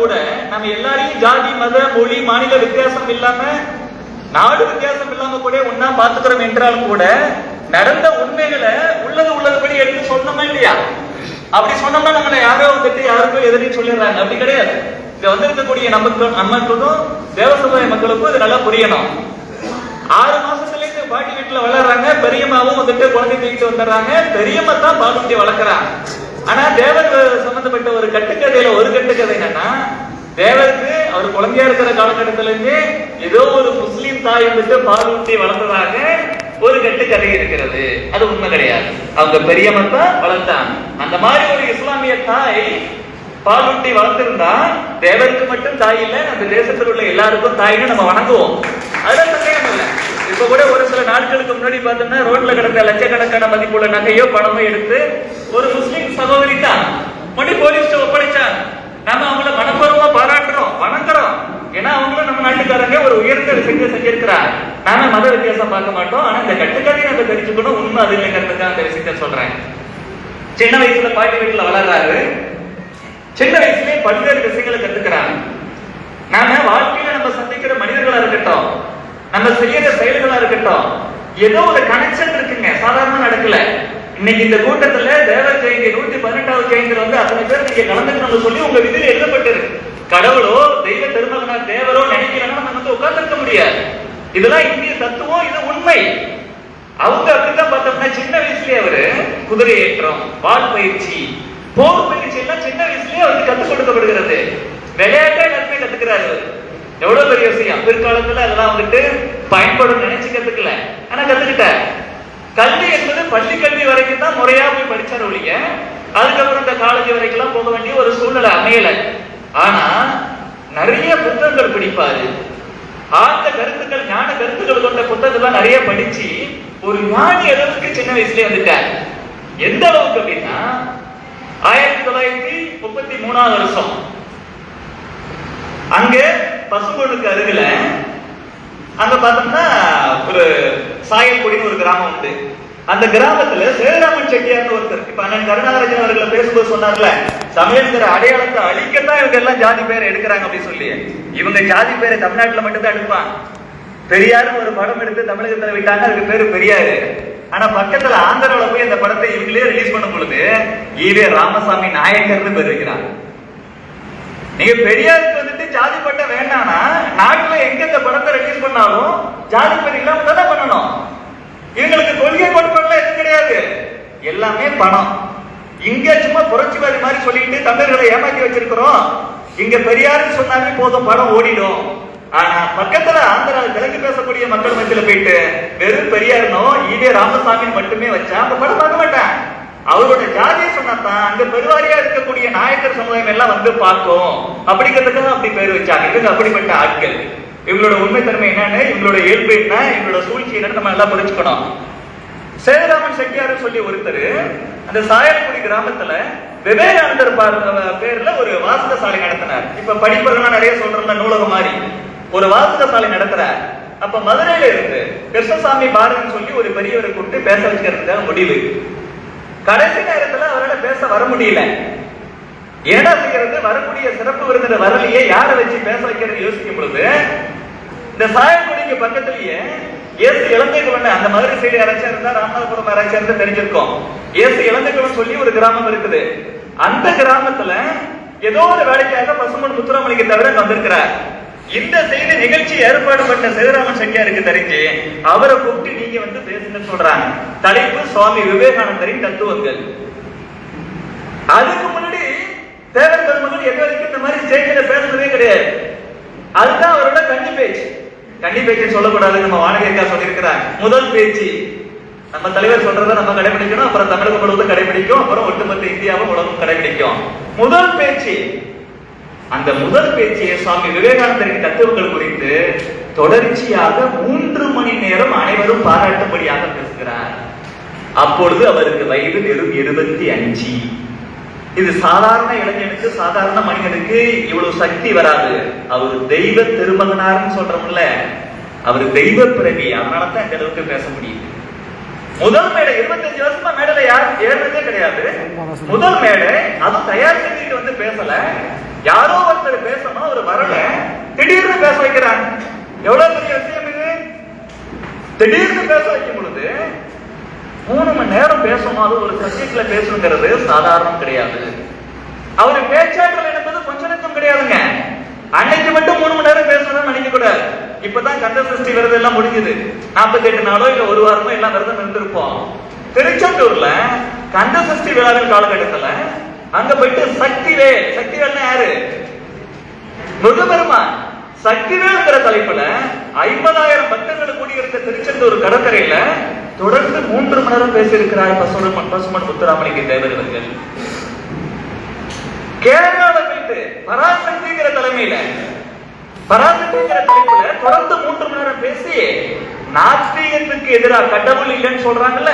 கூட நம்ம எல்லாரையும் ஜாதி மத மொழி மாநில வித்தியாசம் இல்லாம நாடு வித்தியாசம் இல்லாம கூட ஒன்னா பாத்துக்கிறோம் என்றாலும் கூட நடந்த உண்மைகளை உள்ளது உள்ளதுபடி எடுத்து சொன்னோமா இல்லையா? அப்படி சொன்னோம்னா நம்மளை யாரோ வந்துட்டு யாருக்கும் எதிரையும் சொல்லிடுறாங்க. அப்படி கிடையாது. இங்க வந்திருக்கக்கூடிய நமக்கு நமக்கும் தேவசமுதாய மக்களுக்கும் இது நல்லா புரியணும். ஆறு மாசத்துல இருந்து பாட்டி வீட்டுல வளர்றாங்க. பெரியம்மாவும் வந்துட்டு குழந்தை தூக்கிட்டு வந்துடுறாங்க. பெரியம்மா தான் பாலுட்டி வளர்க்குறாங்க. ஆனா தேவர் சம்பந்தப்பட்ட ஒரு கட்டுக்கதையில ஒரு கட்டுக்கதை என்னன்னா தேவருக்கு அவர் குழந்தையா இருக்கிற காலகட்டத்தில இருந்து ஏதோ ஒரு முஸ்லீம் தாய் வந்துட்டு பால் ஊட்டி வளர்ந்ததாக ஒரு கட்டுக்கதை இருக்கிறது. அது உண்மை கிடையாது. அவங்க பெரியம்மா தான் வளர்த்தாங்க. அந்த மாதிரி ஒரு இஸ்லாமிய தாய் பாலூட்டி வளர்த்திருந்தா தேவருக்கு மட்டும் தாய் இல்லை அந்த தேசத்தில் உள்ள எல்லாருக்கும் தாய்னு நம்ம வணங்குவோம். அதெல்லாம் சந்தேகம் இல்லை. இப்ப கூட ஒரு சில நாட்களுக்கு முன்னாடி பார்த்தோம்னா ரோட்ல கிடந்த லட்சக்கணக்கான மதிப்புள்ள நகையோ பணமோ எடுத்து ஒரு முஸ்லிம் சகோதரி தான். மணி போலீஸ்ட ஒப்படைச்சா நாம அவங்கள மனப்பூர்வமா பாராட்டுறோம் வணங்குறோம். ஏன்னா அவங்களும் நம்ம நாட்டுக்காரங்க ஒரு உயர்ந்த விஷயத்தை செஞ்சிருக்கிறாங்க. நாம மத வித்தியாசம் பார்க்க மாட்டோம். ஆனா இந்த கட்டுக்கதையை நம்ம தெரிஞ்சுக்கணும். உண்மை அது இல்லைங்கிறதுக்காக அந்த விஷயத்த சொல்றேன். சின்ன வயசுல பாட்டி வீட்டுல வளர்றாரு. சின்ன வயசுலயே பல்வேறு விஷயங்களை கத்துக்கிறாங்க. நாம வாழ்க்கையில நம்ம சந்திக்கிற மனிதர்களா இருக்கட்டும் நம்ம செய்யற செயல்களா இருக்கட்டும் ஏதோ ஒரு கனெக்ஷன் இருக்குங்க. சாதாரணமா நடக்கல. இன்னைக்கு இந்த கூட்டத்துல தேவ ஜெயந்தி நூத்தி பதினெட்டாவது ஜெயந்தில வந்து அத்தனை பேர் நீங்க கலந்துக்கணும்னு சொல்லி உங்க விதியில எழுதப்பட்டிருக்கு கடவுளோ தெய்வ திருமகனார் தேவரோ நினைக்கிறேன்னா நம்ம வந்து உட்கார்ந்துருக்க முடியாது. இதெல்லாம் இந்திய தத்துவம் இது உண்மை. அவங்க அப்படிதான் பார்த்தோம்னா சின்ன வயசுலயே அவரு குதிரை ஏற்றம் வால் பயிற்சி போர் பயிற்சி எல்லாம் சின்ன வயசுலயே அவருக்கு கத்துக் கொடுக்கப்படுகிறது. விளையாட்டே எல்லாருமே கத்துக்கிறாரு அவரு. எவ்வளவு பெரிய விஷயம்? பிற்காலத்துல அதெல்லாம் வந்துட்டு பயன்படும் நினைச்சு கத்துக்கல. ஆனா கத்துக்கிட்ட. கல்வி என்பது பள்ளி கல்வி வரைக்கும் தான் முறையா போய் படிச்சார் ஒழிய அதுக்கப்புறம் இந்த காலேஜ் வரைக்கும் எல்லாம் போக வேண்டிய ஒரு சூழ்நிலை அமையல. ஆனா நிறைய புத்தகங்கள் படிப்பாரு. ஆழ்ந்த கருத்துக்கள் ஞான கருத்துக்கள் கொண்ட புத்தகத்தெல்லாம் நிறைய படிச்சு ஒரு ஞானி அளவுக்கு சின்ன வயசுலயே வந்துட்டார். எந்த அளவுக்கு அப்படின்னா ஆயிரத்தி தொள்ளாயிரத்தி முப்பத்தி மூணாவது வருஷம். அங்க பசும்பொண்ணுக்கு அருகில அங்க பார்த்தோம்னா ஒரு சாயல்குடின்னு ஒரு கிராமம் உண்டு. அந்த கிராமத்துல சேராமன் செட்டியார்னு ஒருத்தர் இப்ப அண்ணன் கருணாகரஜன் அவர்களை பேசும்போது சொன்னார்ல சமயங்கிற அடையாளத்தை அழிக்கத்தான் இவங்க எல்லாம் ஜாதி பேரை எடுக்கிறாங்க அப்படின்னு சொல்லி இவங்க ஜாதி பேரை தமிழ்நாட்டுல மட்டும்தான் எடுப்பான். பெரியாருன்னு ஒரு படம் எடுத்து தமிழகத்துல விட்டாங்க அதுக்கு பேரு பெரியாரு. ஆனா பக்கத்துல ஆந்திராவுல போய் அந்த படத்தை இவங்களே ரிலீஸ் பண்ணும் பொழுது ஈவே ராமசாமி நாயக்கர்னு பேர் வைக்கிறாங்க. நீங்க பெரியாருக்கு வந்துட்டு ஜாதி பட்டம் வேண்டாம்னா நாட்டுல எங்க இந்த படத்தை ரிலீஸ் பண்ணாலும் ஜாதி பேர் இல்லாம தானே பண்ணணும்? இவங்களுக்கு கொள்கை கோட்பாடுலாம் எதுவும் கிடையாது. எல்லாமே பணம். இங்க சும்மா புரட்சிவாதி மாதிரி சொல்லிட்டு தமிழர்களை ஏமாத்தி வச்சிருக்கிறோம். இங்க பெரியாருன்னு சொன்னாலே போதும் படம் ஓடிடும். ஆனா பக்கத்துல ஆந்திரா தெலுங்கு பேசக்கூடிய மக்கள் மத்தியில போயிட்டு வெறும் பெரியாருனோ ஈவே ராமசாமி மட்டுமே வச்சா அந்த படம் பார்க்க மாட்டேன். அவரோட ஜாதியை சொன்னாதான் அங்க பெருவாரியா இருக்கக்கூடிய நாயக்கர் சமுதாயம் எல்லாம் வந்து பார்க்கும் அப்படிங்கிறதுக்காக அப்படி பேர் வச்சாங்க. இவங்க அப்படிப்பட்ட ஆட்கள். இவங்களோட உண்மைத்தன்மை என்னன்னு இவங்களோட இயல்பு என்ன இவங்களோட சூழ்ச்சி என்னன்னு நம்ம நல்லா புரிஞ்சுக்கணும். சேதுராமன் செட்டியார் சொல்லி ஒருத்தர் அந்த சாயல்குடி கிராமத்துல விவேகானந்தர் பேர்ல ஒரு வாசக சாலை நடத்தினார். இப்ப படிப்பதெல்லாம் நிறைய சொல்றோம்ல நூலகம் மாதிரி. ஒரு வாசக சாலை நடத்துறார். அப்ப மதுரையில இருந்து கிருஷ்ணசாமி பாரதின்னு சொல்லி ஒரு பெரியவரை கூப்பிட்டு பேச வைக்கிறதுக்காக முடிவு. கடைசி நேரத்துல அவரால் பேச வர முடியல. ஏடா செய்யறது வரக்கூடிய சிறப்பு விருந்தினர் வரலையே யாரை வச்சு பேச வைக்கிறது யோசிக்கும் பொழுது இந்த சாயக்குடிக்கு பக்கத்திலேயே இயேசு இலங்கை குழந்தை அந்த மதுரை சைடு யாராச்சும் இருந்தா ராமநாதபுரம் யாராச்சும் இருந்தா தெரிஞ்சிருக்கோம். இயேசு இலங்கை சொல்லி ஒரு கிராமம் இருக்குது. அந்த கிராமத்துல ஏதோ ஒரு வேலைக்காக பசுமன் முத்துராமலிங்க தவிர வந்திருக்கிறார். இந்த செய்தி நிகழ்ச்சி ஏற்பாடு பண்ண சேதுராமன் செட்டியாருக்கு தெரிஞ்சு அவரை கூப்பிட்டு நீங்க வந்து பேசுன்னு சொல்றாங்க. தலைப்பு சுவாமி விவேகானந்தரின் தத்துவங்கள். அதுக்கு முன்னாடி தேவர் பெருமகள் எது வரைக்கும் இந்த மாதிரி ஸ்டேஜ்ல பேசுனதே கிடையாது. அதுதான் அவரோட கன்னி பேச்சு. கன்னி பேச்சு சொல்லக்கூடாது நம்ம வானகேக்கா சொல்லியிருக்கிறாங்க. முதல் பேச்சு. நம்ம தலைவர் சொல்றத நம்ம கடைபிடிக்கணும் அப்புறம் தமிழக முழுவதும் கடைபிடிக்கும் அப்புறம் ஒட்டுமொத்த இந்தியாவும் உலகம் கடைபிடிக்கும். முதல் பேச்சு. அந்த முதல் பேச்சியை சுவாமி விவேகானந்தரின் தத்துவங்கள் குறித்து தொடர்ச்சியாக மூன்று மணி நேரம் அனைவரும் பாராட்டும்படியாக பேசுகிறார். அப்பொழுது அவருக்கு வயது வெறும் இருபத்தி அஞ்சு. இது சாதாரண இளைஞனுக்கு சாதாரண மனிதனுக்கு இவ்வளவு சக்தி வராது. அவர் தெய்வ திருமகனார்னு சொல்றோம்ல அவர் தெய்வ பிறவி. அதனால தான் இந்த அளவுக்கு பேச முடியுது. முதல் மேடை 25 வருஷமா மேடையில யார் ஏறதே கிடையாது. முதல் மேடை அதுவும் தயார் செஞ்சுட்டு வந்து பேசல. யாரோ ஒருத்தர் பேசணும் அவர் வரல. திடீர்னு பேச வைக்கிறாங்க எவ்வளவு பெரிய விஷயம் இது? திடீர்னு பேச வைக்கும் பொழுது மூணு மணி நேரம் பேசும்போது ஒரு சப்ஜெக்ட்ல பேசணுங்கிறது சாதாரணம் கிடையாது. அவர் பேச்சாற்றல் என்பது கொஞ்ச நேரம் கிடையாதுங்க. அன்னைக்கு மட்டும் மூணு மணி நேரம் பேசணும்னு நினைக்க கூடாது. இப்பதான் கந்த சஷ்டி விரதம் எல்லாம் முடிஞ்சது. நாற்பத்தி எட்டு நாளோ இல்ல ஒரு வாரமோ எல்லாம் விரதம் இருந்திருப்போம். திருச்செந்தூர்ல கந்த சஷ்டி விழாவின் காலகட்டத்துல அங்க போயிட்டு சக்திவே சக்திவேல்னா யாரு? முருகபெருமான். சக்திவேல்ங்கிற தலைப்புல ஐம்பதாயிரம் பக்தர்கள் கூடியிருக்க திருச்செந்தூர் கடற்கரையில தொடர்ந்து மூன்று மணி நேரம் பேசியிருக்கிறார் பசுமன் பசுமன் முத்துராமலிங்க தேவர் அவர்கள். கேரளால போயிட்டு பராசக்திங்கிற தலைமையில பராசக்திங்கிற தலைப்புல தொடர்ந்து மூன்று மணி நேரம் பேசி நாஸ்திகத்துக்கு எதிராக கடவுள் இல்லைன்னு சொல்றாங்கல்ல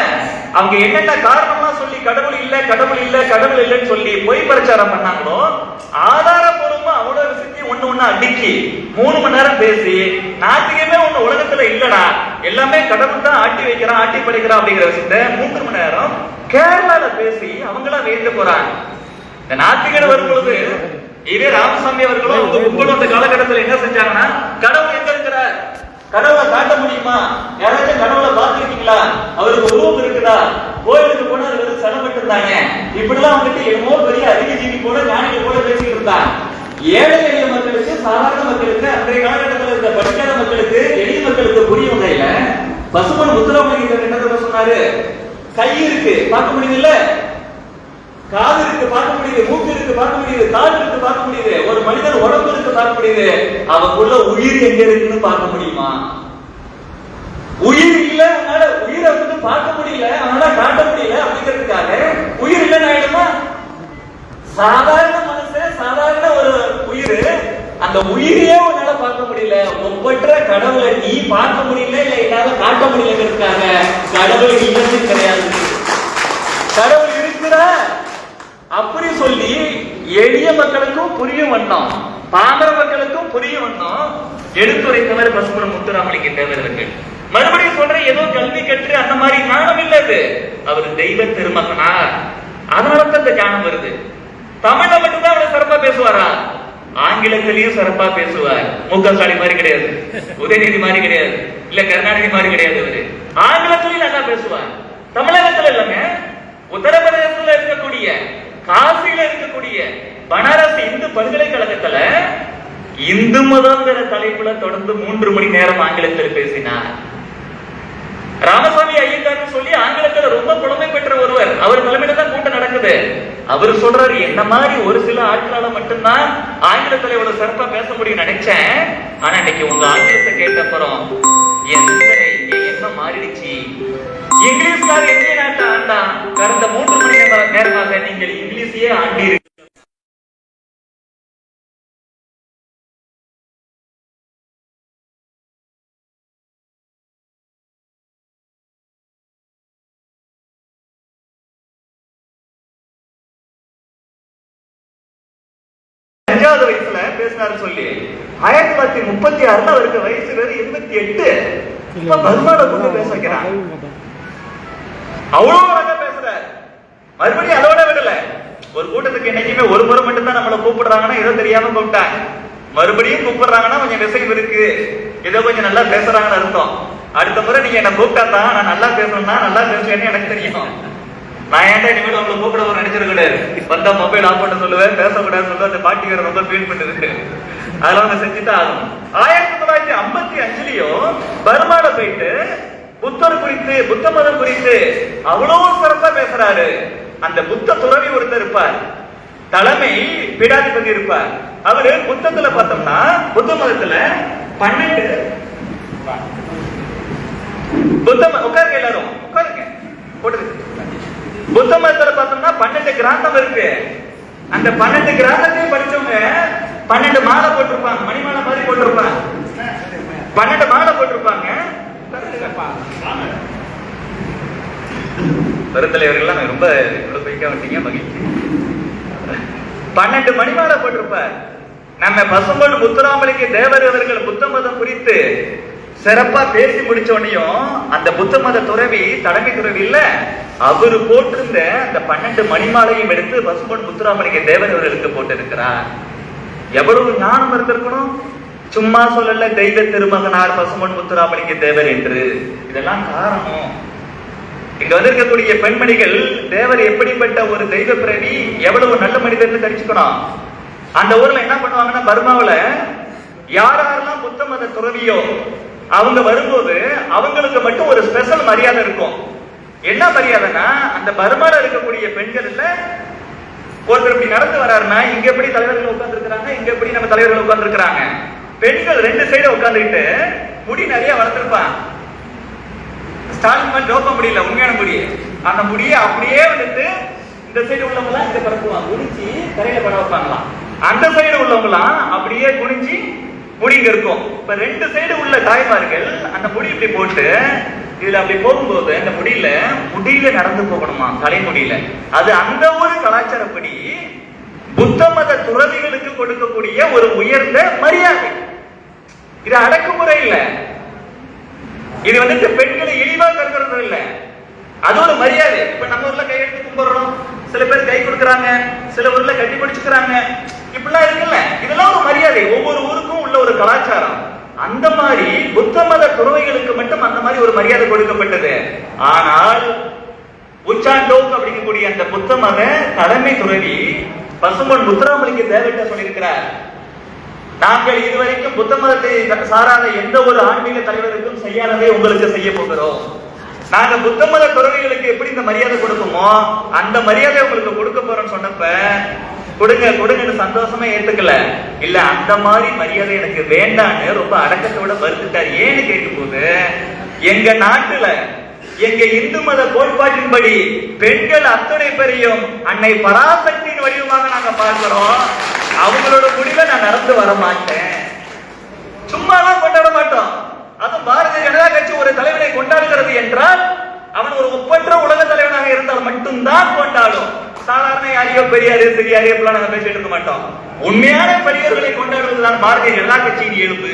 அவங்க என்னென்ன காரணம்லாம் சொல்லி கடவுள் இல்ல கடவுள் இல்ல கடவுள் இல்லைன்னு சொல்லி பொய் பிரச்சாரம் பண்ணாங்களோ ஆதாரபூர்வமா அவ்வளவு விஷயத்தையும் ஒண்ணு ஒண்ணு அடுக்கி மூணு மணி நேரம் பேசி நாத்திகமே ஒண்ணு உலகத்துல இல்லடா எல்லாமே கடவுள் தான் ஆட்டி வைக்கிறான் ஆட்டி படிக்கிறான் அப்படிங்கிற விஷயத்த மூன்று மணி நேரம் கேரளால பேசி அவங்களா வேண்டு போறாங்க. இந்த நாத்திகர் வரும்பொழுது இதே ராமசாமி அவர்களும் கும்பலும் அந்த காலகட்டத்தில் என்ன செஞ்சாங்கன்னா கடவுள் எங்க இருக்கிறார்? கடவுளை காட்ட முடியுமா? யாராச்சும் கடவுளை பார்த்துருக்கீங்களா? அவருக்கு உருவம் இருக்குதா? கோயிலுக்கு போனா அது வெறும் சிலை இருந்தாங்க தாங்க இப்படிலாம் வந்துட்டு என்னமோ பெரிய அதிக ஜீவி கூட ஞானிகள் கூட பேசிட்டு இருந்தாங்க. ஏழை எளிய மக்களுக்கு சாதாரண மக்களுக்கு அன்றைய காலகட்டத்தில் இருந்த படிக்காத மக்களுக்கு எளிய மக்களுக்கு புரிய வகையில பசுமன் முத்துராமலிங்க என்ன சொன்னாரு கை இருக்கு. பார்க்க முடியுதுல்ல? காது இருக்கு பார்க்க முடியுது மூக்கு இருக்கு பார்க்க முடியுது காது இருக்கு பார்க்க முடியுது. ஒரு மனிதன் உடம்பு இருக்கு பார்க்க முடியுது. அவனுக்குள்ள உயிர் எங்க இருக்குன்னு பார்க்க முடியுமா? உயிர் இல்ல அதனால உயிரை வந்து பார்க்க முடியல அதனால காட்ட முடியல அப்படிங்கிறதுக்காக உயிர் இல்லைன்னு ஆயிடுமா? சாதாரண மனசு சாதாரண ஒரு உயிர் அந்த உயிரையே உன்னால பார்க்க முடியல. ஒவ்வொற்ற கடவுளை நீ பார்க்க முடியல இல்ல என்னால காட்ட முடியலங்கிறதுக்காக கடவுள் இல்லைன்னு கிடையாது. கடவுள் இருக்கிறா அப்படி சொல்லி எளிய மக்களுக்கும் புரியும் வண்ணம் பாமர மக்களுக்கும் புரியும் வண்ணம் எடுத்துரைத்தவர் பசுமன் முத்துராமலிங்க தேவர்கள் மறுபடியும் சொல்ற ஏதோ கல்வி கற்று அந்த மாதிரி ஞானம் இல்லை அது. அவர் தெய்வ திருமகனார். அதனால தான் இந்த ஞானம் வருது. தமிழ்ல மட்டும்தான் அவர் சிறப்பா பேசுவாரா? ஆங்கிலத்திலையும் சிறப்பா பேசுவார். மு க ஸ்டாலின் மாதிரி கிடையாது. உதயநிதி மாதிரி கிடையாது. இல்ல கருணாநிதி மாதிரி கிடையாது அவரு. ஆங்கிலத்திலையும் நல்லா பேசுவார். தமிழகத்துல இல்லைங்க. உத்தரப்பிரதேசத்துல இருக்கக்கூடிய காசியில இருக்கக்கூடிய பனாரஸ் இந்து பல்கலைக்கழகத்துல இந்து மதங்கிற தலைப்புல தொடர்ந்து மூன்று மணி நேரம் ஆங்கிலத்தில் பேசினார். ராமசாமி ஐயங்கார்னு சொல்லி ஆங்கிலத்துல ரொம்ப புலமை பெற்ற ஒருவர். அவர் தலைமையில தான் கூட்டம் நடக்குது. அவர் சொல்றாரு என்ன மாதிரி ஒரு சில ஆட்களால மட்டும்தான் ஆங்கிலத்துல இவ்வளவு சிறப்பா பேச முடியும் நினைச்சேன். ஆனா இன்னைக்கு உங்க ஆங்கிலத்தை கேட்ட அப்புறம் என் சிந்தனை மாறிடுச்சு? இங்கிலீஷ்கார எங்கே நாட்டை ஆண்டா கடந்த மூன்று மணி நேர- நேரமாக நீங்கள் இங்கிலீஷையே ஆண்டீர்கள் அஞ்சாவது வயசுல பேசினாரு சொல்லி ஆயிரத்தி தொள்ளாயிரத்தி முப்பத்தி ஆறுல அவருக்கு வயசு வெறும் இருபத்தி எட்டு. இப்ப பர்மால கொண்டு பேச வைக்கிறாங்க அவ்வளவு அழகா பேசுறாரு. மறுபடியும் அதோட விடல. ஒரு கூட்டத்துக்கு என்னைக்குமே ஒரு முறை மட்டும் தான் நம்மள கூப்பிடுறாங்கன்னா ஏதோ தெரியாம கூப்பிட்டாங்க. மறுபடியும் கூப்பிடுறாங்கன்னா கொஞ்சம் விஷயம் இருக்கு. ஏதோ கொஞ்சம் நல்லா பேசுறாங்கன்னு அர்த்தம். அடுத்த முறை நீங்க என்ன கூப்பிட்டா தான் நான் நல்லா பேசணும்னா நல்லா பேசுவேன்னு எனக்கு தெரியும். நான் ஏன்டா இனிமேல் உங்களை கூப்பிட ஒரு நினைச்சிட கூடாது. வந்தா மொபைல் ஆஃப் பண்ண சொல்லுவேன் பேசக்கூடாதுன்னு சொல்லுவேன் அந்த பாட்டி வேற ரொம்ப ஃபீல் பண்ணுது. அதெல்லாம் அவங்க செஞ்சுதான் ஆகணும். ஆயிரத்தி தொள்ளாயிரத்தி ஐம்பத்தி அஞ்சுலயும் பர்மால போயிட்டு குறித்து புத்த மதம் குறித்து அவ்வளவு சிறப்பா பேசுறாரு. அந்த புத்த துறவி ஒருத்தர் இருப்பார். தலைமை பீடாதிபதி இருப்பார். அவரு புத்தத்துல பார்த்தோம்னா புத்த மதத்துல பன்னெண்டு புத்த உட்காருங்க எல்லாரும். உட்காருங்க. போட்டுருக்கு புத்த மதத்துல பார்த்தோம்னா பன்னெண்டு கிராந்தம் இருக்கு. அந்த பன்னெண்டு கிராந்தத்தையும் படிச்சவங்க பன்னெண்டு மாலை போட்டிருப்பாங்க. மணிமாலை மாதிரி போட்டிருப்பாங்க. பன்னெண்டு மாலை போட்டிருப்பாங்க. பெருந்தலைவர்கள்லாம் ரொம்ப இவ்வளவு போய்க்க வந்தீங்க மகிழ்ச்சி. பன்னெண்டு மணி மணிமாலை போட்டிருப்பார். நம்ம பசும்பொன் முத்துராமலிங்க தேவர் அவர்கள் புத்த மதம் குறித்து சிறப்பா பேசி முடிச்ச உடனேயும் அந்த புத்த மத துறவி தலைமை துறவி இல்ல அவரு போட்டிருந்த அந்த பன்னெண்டு மணிமாலையும் எடுத்து பசும்பொன் முத்துராமலிங்க தேவர் அவர்களுக்கு போட்டிருக்கிறார். எவ்வளவு ஞானம் இருந்திருக்கணும்? சும்மா சொல்லல தெய்வ திருமகனார் பசுமன் முத்துராமலிங்க தேவர் என்று. இதெல்லாம் காரணம். இங்க வந்திருக்கக்கூடிய பெண்மணிகள் தேவர் எப்படிப்பட்ட ஒரு தெய்வ பிறவி எவ்வளவு நல்ல மனிதர்னு தெரிஞ்சுக்கணும். அந்த ஊர்ல என்ன பண்ணுவாங்கன்னா பர்மாவில யார் யாரெல்லாம் புத்த மத துறவியோ அவங்க வரும்போது அவங்களுக்கு மட்டும் ஒரு ஸ்பெஷல் மரியாதை இருக்கும். என்ன மரியாதைன்னா அந்த பர்மால இருக்கக்கூடிய பெண்கள்ல ஒருத்தர் இப்படி நடந்து வராருன்னா இங்க எப்படி தலைவர்கள் உட்கார்ந்து இருக்கிறாங்க இங்க எப்படி நம்ம தலைவர்கள் உட்கார்ந்து இருக்கிறாங்க பெண்கள் ரெண்டு சைடு உட்காந்துக்கிட்டு முடி நிறைய வளர்த்துருப்பான் ஸ்டாலின் மாதிரி டோப்ப முடியல உண்மையான முடி. அந்த முடியை அப்படியே வந்துட்டு இந்த சைடு உள்ளவங்களாம் இங்க பரப்புவாங்க. குடிச்சு தரையில பட வைப்பாங்களாம். அந்த சைடு உள்ளவங்களாம் அப்படியே குனிஞ்சு முடி இங்க இருக்கும். இப்ப ரெண்டு சைடு உள்ள தாய்மார்கள் அந்த முடி இப்படி போட்டு இதுல அப்படி போகும்போது அந்த முடியில முடியில நடந்து போகணுமா? தலைமுடியில அது அந்த ஒரு கலாச்சாரப்படி புத்த மத துறவிகளுக்கு கொடுக்கக்கூடிய ஒரு உயர்ந்த மரியாதை. இது அடக்குமுறை இல்ல. இது வந்துட்டு பெண்களை இழிவா கருதுறது இல்ல. அது ஒரு மரியாதை. இப்ப நம்ம ஊர்ல கையெழுத்து கும்பிடுறோம். சில பேர் கை கொடுக்கறாங்க. சில ஊர்ல கட்டி பிடிச்சுக்கிறாங்க. இப்படிலாம் இருக்குல்ல. இதெல்லாம் ஒரு மரியாதை. ஒவ்வொரு ஊருக்கும் உள்ள ஒரு கலாச்சாரம். அந்த மாதிரி புத்த மத துறவைகளுக்கு மட்டும் அந்த மாதிரி ஒரு மரியாதை கொடுக்கப்பட்டது. ஆனால் உச்சாண்டோக் அப்படிங்கக்கூடிய அந்த புத்த மத தலைமை துறவி பசும்பொன் முத்துராமலிங்க தேவட்ட சொல்லியிருக்கிறார். நாங்கள் இதுவரைக்கும் புத்த மதத்தை சாராத எந்த ஒரு ஆன்மீக தலைவருக்கும் செய்யாததை உங்களுக்கு செய்ய போகிறோம். நாங்க புத்த மத துறவிகளுக்கு எப்படி இந்த மரியாதை கொடுப்போமோ அந்த மரியாதை உங்களுக்கு கொடுக்க போறோம்னு சொன்னப்ப கொடுங்க கொடுங்கன்னு சந்தோஷமா ஏத்துக்கல. இல்ல அந்த மாதிரி மரியாதை எனக்கு வேண்டான்னு ரொம்ப அடக்கத்தோட மறுத்துட்டார் ஏன்னு கேட்கும்போது எங்க நாட்டுல எங்க இந்து மத கோட்பாட்டின்படி பெண்கள் அத்தனை பேரையும் அன்னை வடிவமாக நாங்க பார்க்கிறோம். அவங்களோட முடிவை நான் நடந்து வர மாட்டேன். சும்மாலாம் கொண்டாட மாட்டோம். அதுவும் பாரதிய ஜனதா கட்சி ஒரு தலைவனை கொண்டாடுகிறது என்றால் அவன் ஒரு ஒப்பற்ற உலக தலைவனாக இருந்தால் மட்டும்தான் கொண்டாடும். சாதாரண யாரையோ பெரியாரு சிறியாரு எப்படிலாம் நாங்க பேசிட்டு இருக்க மாட்டோம். உண்மையான பெரியவர்களை கொண்டாடுவதுதான் பாரதிய ஜனதா கட்சியின் இயல்பு.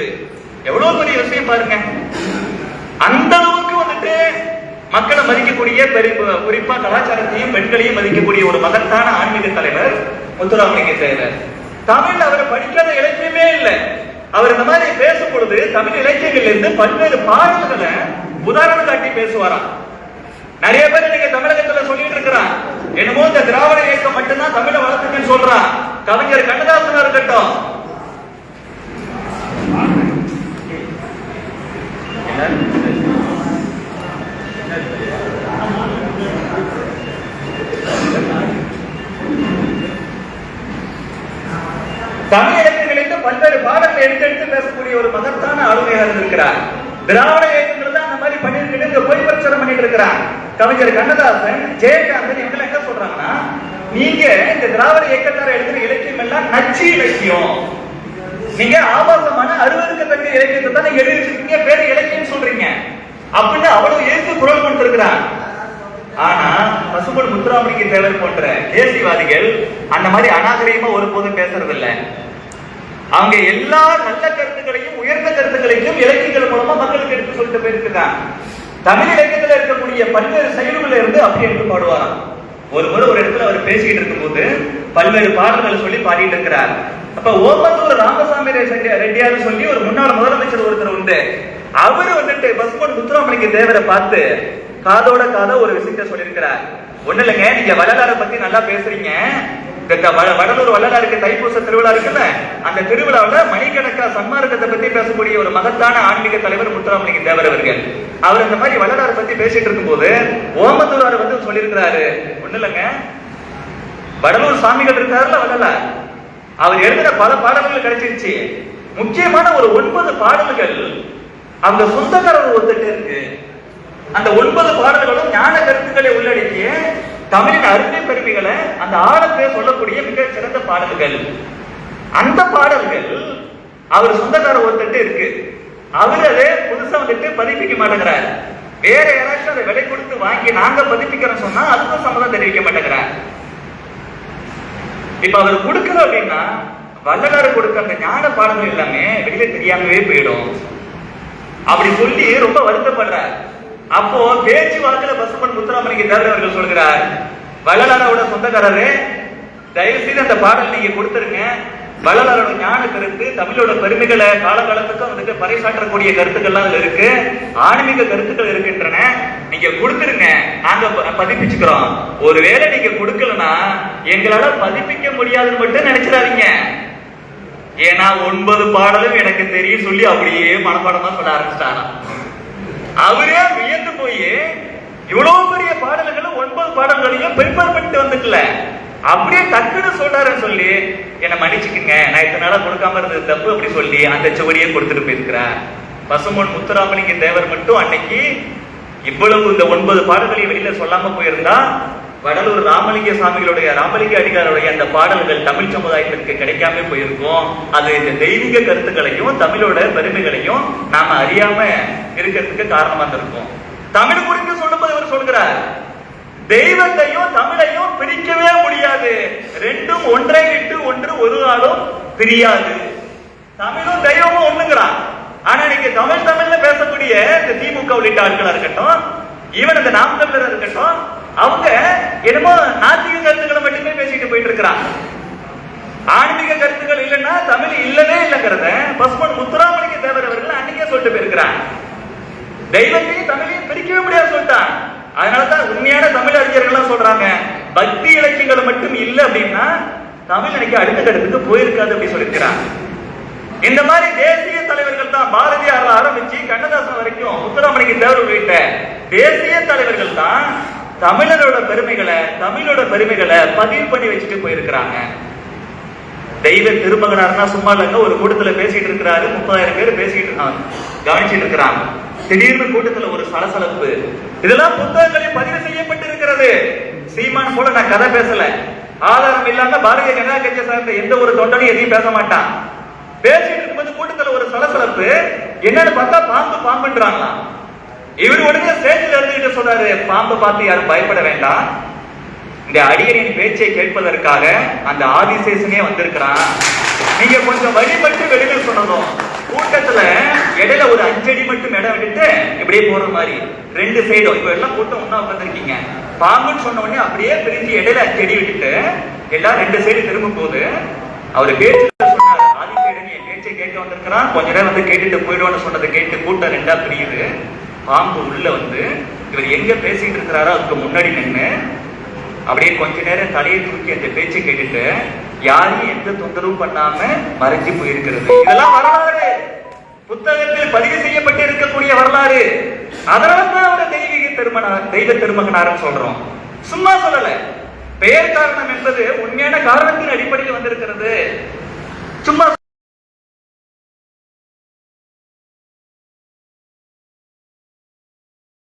எவ்வளவு பெரிய விஷயம் பாருங்க. அந்த அளவுக்கு வந்துட்டு மக்களை மதிக்கக்கூடிய பெரிய குறிப்பா கலாச்சாரத்தையும் பெண்களையும் மதிக்கக்கூடிய ஒரு மகத்தான ஆன்மீக தலைவர் முத்துராமலிங்க தேவர். தமிழ் அவர் படிக்காத இலக்கியமே இல்லை. அவர் இந்த மாதிரி பேசும் பொழுது தமிழ் இலக்கியங்கள்ல இருந்து பல்வேறு பாடல்களை உதாரணம் காட்டி பேசுவாராம். நிறைய பேர் இன்னைக்கு தமிழகத்துல சொல்லிட்டு இருக்கிறான் என்னமோ இந்த திராவிட இயக்கம் மட்டும்தான் தமிழை வளர்த்துக்குன்னு சொல்றான் கவிஞர் கண்ணதாசனா இருக்கட்டும் பல இடங்களிலிருந்து பல்வேறு பாடங்களை எடுத்து எடுத்து பேசக்கூடிய ஒரு மகத்தான ஆளுமையாக இருக்கிறார். திராவிட இயக்கங்கள் தான் அந்த மாதிரி பண்ணியிருக்கிறது இங்க பொய் பிரச்சாரம் பண்ணிட்டு இருக்கிறார். கவிஞர் கண்ணதாசன் ஜெயகாந்தன் இவங்க என்ன சொல்றாங்கன்னா நீங்க இந்த திராவிட இயக்கத்தார எழுதுற இலக்கியம் எல்லாம் நச்சு இலக்கியம். நீங்க ஆபாசமான அருவருக்கத்தக்க இலக்கியத்தை தான் எழுதிருக்கீங்க எழுதி வச்சிருக்கீங்க இலக்கியம் சொல்றீங்க. அப்படின்னு அவ்வளவு எதிர்த்து குரல் கொடுத்திருக்கிறார் ஆனா பசும்பொன் முத்துராமலிங்க தேவர் போன்ற தேசியவாதிகள் அந்த மாதிரி அநாகரிகமா ஒருபோதும் பேசுறது இல்ல அவங்க எல்லா நல்ல கருத்துக்களையும் உயர்ந்த கருத்துக்களையும் இலக்கியங்கள் மூலமா மக்களுக்கு எடுத்து சொல்லிட்டு போயிருக்கிறாங்க தமிழ் இலக்கியத்துல இருக்கக்கூடிய பல்வேறு செயல்கள் இருந்து அப்படி எடுத்து பாடுவாராம். ஒரு முறை ஒரு இடத்துல அவர் பேசிக்கிட்டு இருக்கும்போது பல்வேறு பாடல்கள் சொல்லி பாடிட்டு இருக்கிறார். அப்ப ஓமந்தூர் ராமசாமி ரெட்டியார் சொல்லி ஒரு முன்னாள் முதலமைச்சர் ஒருத்தர் உண்டு. அவரு வந்துட்டு பசுமன் முத்துராமலிங்க தேவரை பார்த்து காதோட காத ஒரு விஷயத்த சொல்லியிருக்கிறார். ஒண்ணு இல்லைங்க நீங்க வள்ளலார பத்தி நல்லா பேசுறீங்க. இந்த வடலூர் வள்ளலாருக்கு தைப்பூச திருவிழா இருக்குல்ல அந்த திருவிழாவுல மணிக்கணக்கா சன்மார்க்கத்தை பத்தி பேசக்கூடிய ஒரு மகத்தான ஆன்மீக தலைவர் முத்துராமலிங்க தேவர் அவர்கள். அவர் இந்த மாதிரி வள்ளலாரை பத்தி பேசிட்டு இருக்கும்போது ஓமத்தூரார் வந்து சொல்லியிருக்கிறாரு. ஒண்ணு இல்லைங்க. வடலூர் சாமிகள் இருக்காருல்ல வள்ளலார்? அவர் எழுதின பல பாடல்கள் கிடைச்சிருச்சு. முக்கியமான ஒரு ஒன்பது பாடல்கள் அந்த சொந்தக்காரர் ஒருத்தட்டு இருக்கு. அந்த ஒன்பது பாடல்களும் ஞான கருத்துக்களை உள்ளடக்கிய தமிழின் அருமை பெருமைகளை அந்த ஆழத்தை சொல்லக்கூடிய மிக சிறந்த பாடல்கள். அந்த பாடல்கள் அவர் சொந்தக்காரர் ஒருத்தட்டு இருக்கு. அவர் அதை புதுசா வந்துட்டு பதிப்பிக்க மாட்டேங்கிறார். வேற யாராச்சும் அதை விலை கொடுத்து வாங்கி நாங்க பதிப்பிக்கிறோம் சொன்னா அதுக்கும் சம்மதம் தெரிவிக்க மாட்டேங்கிறார். இப்ப அவர் கொடுக்கல அப்படின்னா வள்ளலாறு கொடுத்த அந்த ஞான பாடங்கள் எல்லாமே வெளியில தெரியாமவே போயிடும். அப்படி சொல்லி ரொம்ப வருத்தப்படுறார். அப்போ பேச்சு வாக்குல பசுமன் முத்துராமலிங்க தேவர் அவர்கள் சொல்கிறார் வள்ளலாரோட சொந்தக்காரரு தயவு செய்து அந்த பாடல் நீங்க கொடுத்துருங்க. வள்ளலாரோட ஞான கருத்து தமிழோட பெருமைகளை காலகாலத்துக்கும் வந்துட்டு பறைசாற்றக்கூடிய கருத்துக்கள்லாம் அதுல இருக்கு. ஆன்மீக கருத்துக்கள் இருக்கின்றன. நீங்க கொடுத்துருங்க. நாங்க பதிப்பிச்சுக்கிறோம். ஒருவேளை நீங்க கொடுக்கலன்னா எங்களால பதிப்பிக்க முடியாதுன்னு மட்டும் நினைச்சிடாதீங்க. ஏன்னா ஒன்பது பாடலும் எனக்கு தெரியும் சொல்லி அப்படியே மனப்பாடமா சொல்ல ஆரம்பிச்சிட்டானா அவரே வியந்து போய் இவ்வளவு பெரிய பாடல்களும் ஒன்பது பாடல்களையும் ப்ரிப்பேர் பண்ணிட்டு வந்துக்கல. அப்படியே டக்குன்னு சொன்னாருன்னு சொல்லி என்னை மன்னிச்சுக்குங்க. நான் இத்தனை நாளா கொடுக்காம இருந்தது தப்பு அப்படி சொல்லி அந்த சுவடியை கொடுத்துட்டு போயிருக்கிறேன் பசுமோன் முத்துராமலிங்க தேவர் மட்டும் அன்னைக்கு இவ்வளவு இந்த ஒன்பது பாடல்களையும் வெளியில சொல்லாம போயிருந்தா வடலூர் ராமலிங்க சாமிகளுடைய ராமலிங்க அடிகாருடைய அந்த பாடல்கள் தமிழ் சமுதாயத்திற்கு கிடைக்காம போயிருக்கும். அது இந்த தெய்வீக கருத்துக்களையும் தமிழோட பெருமைகளையும் நாம அறியாம இருக்கிறதுக்கு காரணமா இருந்திருக்கும். தமிழ் குறித்து சொல்லும்போது அவர் சொல்கிறார் தெய்வத்தையும் தமிழையும் பிரிக்கவே முடியாது. ரெண்டும் ஒன்றை விட்டு ஒன்று ஒரு நாளும் பிரியாது. தமிழும் தெய்வமும் ஒண்ணுங்கிறான். ஆனா இன்னைக்கு தமிழ் தமிழ்ல பேசக்கூடிய இந்த திமுக உள்ளிட்ட ஆட்களா இருக்கட்டும் ஈவன் இந்த நாம் தமிழர் இருக்கட்டும் அவங்க என்னமோ நாத்திக கருத்துக்களை மட்டுமே பேசிட்டு போயிட்டு இருக்கிறாங்க ஆன்மீக கருத்துக்கள் இல்லைன்னா தமிழ் இல்லவே இல்லைங்கிறத பசுமன் முத்துராமலிங்க தேவர் அவர்கள் அன்னைக்கே சொல்லிட்டு போயிருக்கிறாங்க. தெய்வத்தையும் தமிழையும் பிரிக்கவே முடியாது சொல்லிட்டான் அதனாலதான் உண்மையான தமிழ் அறிஞர்கள்லாம் சொல்றாங்க பக்தி இலக்கியங்கள் மட்டும் இல்லை அப்படின்னா தமிழ் இன்னைக்கு அடுத்த கட்டத்துக்கு போயிருக்காது அப்படி சொல்லியிருக்கிறாங்க. இந்த மாதிரி தேசிய தலைவர்கள் தான் பாரதியார் ஆரம்பிச்சு கண்ணதாசன் வரைக்கும் முத்துராமலிங்க தேவர் உள்ளிட்ட தேசிய தலைவர்கள் தான் தமிழரோட பெருமைகளை தமிழோட பெருமைகளை பதிவு பண்ணி வச்சுட்டு போயிருக்கிறாங்க. தெய்வ திருமகனார்னா சும்மா இல்லைங்க ஒரு கூட்டத்துல பேசிட்டு இருக்கிறாரு முப்பதாயிரம் பேர் பேசிட்டு இருக்காங்க கவனிச்சிட்டு இருக்கிறாங்க. திடீர்னு கூட்டத்துல ஒரு சலசலப்பு. இதெல்லாம் புத்தகங்களில் பதிவு செய்யப்பட்டிருக்கிறது. சீமான் போல நான் கதை பேசல. ஆதாரம் இல்லாம பாரதிய ஜனதா கட்சியை சார்ந்த எந்த ஒரு தொண்டனும் எதையும் பேச மாட்டான். பேசிட்டு இருக்கும்போது கூட்டத்துல ஒரு சலசலப்பு. என்னன்னு பார்த்தா பாம்பு பாம்புன்றாங்களாம். இவர் உடனே சேர்த்து இருந்துகிட்டு சொல்றாரு பாம்பை பார்த்து யாரும் பயப்பட வேண்டாம். இந்த அடியரின் பேச்சை கேட்பதற்காக அந்த ஆதிசேஷனே வந்திருக்கிறான். நீங்க கொஞ்சம் வழிபட்டு வெளியில் சொன்னதும் கூட்டத்துல இடையில ஒரு அஞ்சடி மட்டும் இடம் விட்டுட்டு இப்படியே போற மாதிரி. ரெண்டு சைடும் இப்ப எல்லாம் கூட்டம் ஒண்ணா உட்காந்துருக்கீங்க பாம்புன்னு சொன்ன உடனே அப்படியே பிரிஞ்சு இடையில அஞ்சடி விட்டுட்டு எல்லாம் ரெண்டு சைடு திரும்பும் போது அவர் பேச்சு சொன்னார். ஆதிசேடன் என் பேச்சை கேட்க வந்திருக்கிறான். கொஞ்ச நேரம் வந்து கேட்டுட்டு போயிடுவான்னு சொன்னதை கேட்டு கூட்டம் ரெண்டா பிரியுது. பாம்பு உள்ள வந்து இவர் எங்க பேசிட்டு இருக்கிறாரோ அதுக்கு முன்னாடி நின்னு அப்படியே கொஞ்ச நேரம் தலையை தூக்கி அந்த பேச்சை கேட்டுட்டு யாரையும் எந்த தொந்தரவும் பண்ணாம மறைஞ்சு போயிருக்கிறது. இதெல்லாம் வரலாறு. புத்தகத்தில் பதிவு செய்யப்பட்டு இருக்கக்கூடிய வரலாறு. அதனால தான் அவரை தெய்வீக திருமண தெய்வ திருமகனார்னு சொல்றோம். சும்மா சொல்லல. பெயர் காரணம் என்பது உண்மையான காரணத்தின் அடிப்படையில் வந்திருக்கிறது. சும்மா